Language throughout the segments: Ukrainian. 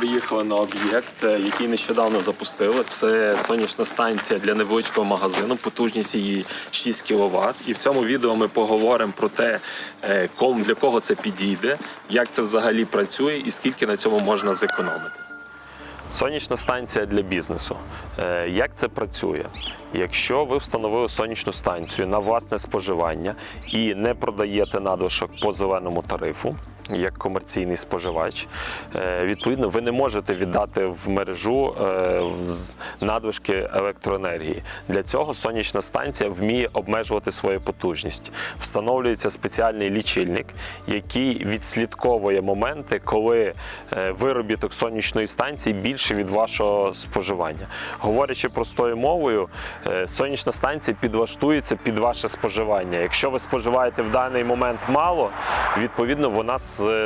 приїхали на об'єкт, е, який нещодавно запустили. Це сонячна станція для невеличкого магазину. Потужність її 6 кВт. І в цьому відео ми поговоримо про те, е, для кого це підійде, як це взагалі працює і скільки на цьому можна зекономити. Сонячна станція для бізнесу. Е, Як це працює? Якщо ви встановили сонячну станцію на власне споживання і не продаєте надлишок по зеленому тарифу, як комерційний споживач, е, відповідно, ви не можете віддати в мережу е, надлишки електроенергії. Для цього сонячна станція вміє обмежувати свою потужність. Встановлюється спеціальний лічильник, який відслідковує моменти, коли е, виробіток сонячної станції більше від вашого споживання. Говорячи простою мовою, сонячна станція підлаштується під ваше споживання. Якщо ви споживаєте в даний момент мало, відповідно вона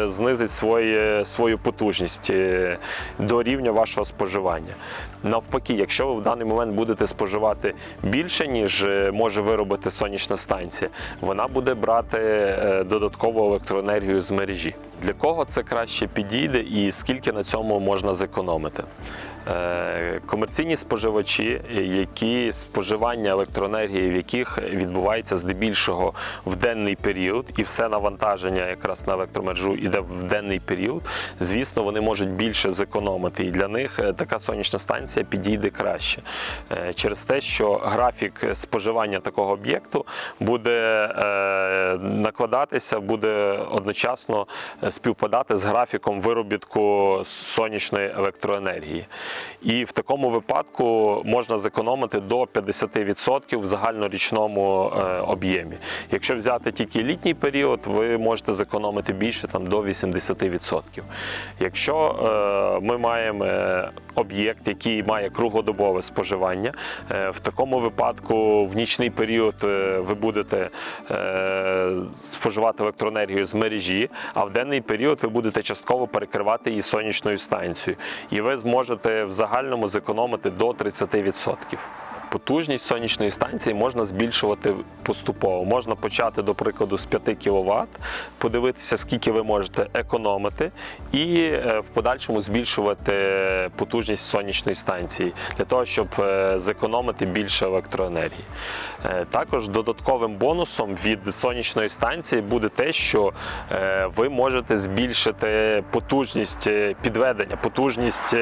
знизить своє, свою потужність е, до рівня вашого споживання. Навпаки, якщо ви в даний момент будете споживати більше, ніж е, може виробити сонячна станція, вона буде брати е, додаткову електроенергію з мережі. Для кого це краще підійде і скільки на цьому можна зекономити? Комерційні споживачі, які споживання електроенергії, в яких відбувається здебільшого в денний період, і все навантаження якраз на електромережу іде в денний період. Звісно, вони можуть більше зекономити, і для них е, така сонячна станція підійде краще Е, через те, що графік споживання такого об'єкту буде е, накладатися, буде одночасно співпадати з графіком виробітку сонячної електроенергії. І в такому випадку можна зекономити до 50% в загальнорічному об'ємі. Якщо взяти тільки літній період, ви можете зекономити більше там, до 80%. Якщо е, ми маємо е, об'єкт, який має круглодобове споживання, е, в такому випадку в нічний період ви будете споживати електроенергію з мережі, а в денний період ви будете частково перекривати її сонячною станцією. І ви зможете в загальному зекономити до 30%. Потужність сонячної станції можна збільшувати поступово. Можна почати, до прикладу, з 5 кВт, подивитися, скільки ви можете економити, і е, в подальшому збільшувати потужність сонячної станції для того, щоб е, зекономити більше електроенергії. Е, Також додатковим бонусом від сонячної станції буде те, що ви можете збільшити потужність підведення, потужність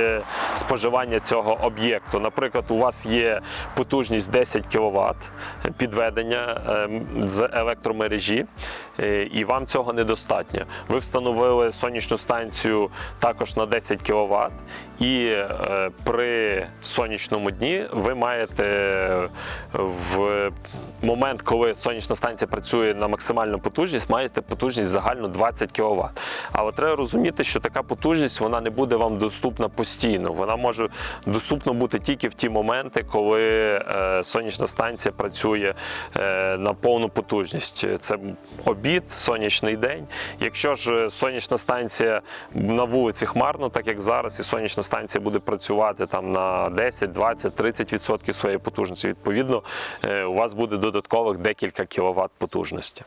споживання цього об'єкту. Наприклад, у вас є потужність 10 кВт підведення е, з електромережі, е, і вам цього недостатньо. Ви встановили сонячну станцію також на 10 кВт, і е, при сонячному дні ви маєте в момент, коли сонячна станція працює на максимальну потужність, маєте потужність загальну 20 кВт. Але треба розуміти, що така потужність вона не буде вам доступна постійно. Вона може доступна бути тільки в ті моменти, коли е, сонячна станція працює е, на повну потужність. Це обід, сонячний день. Якщо ж сонячна станція на вулиці хмарно, так як зараз, і сонячна станція буде працювати там на 10, 20, 30% своєї потужності, відповідно, е, у вас буде додаткових декілька кіловат потужності.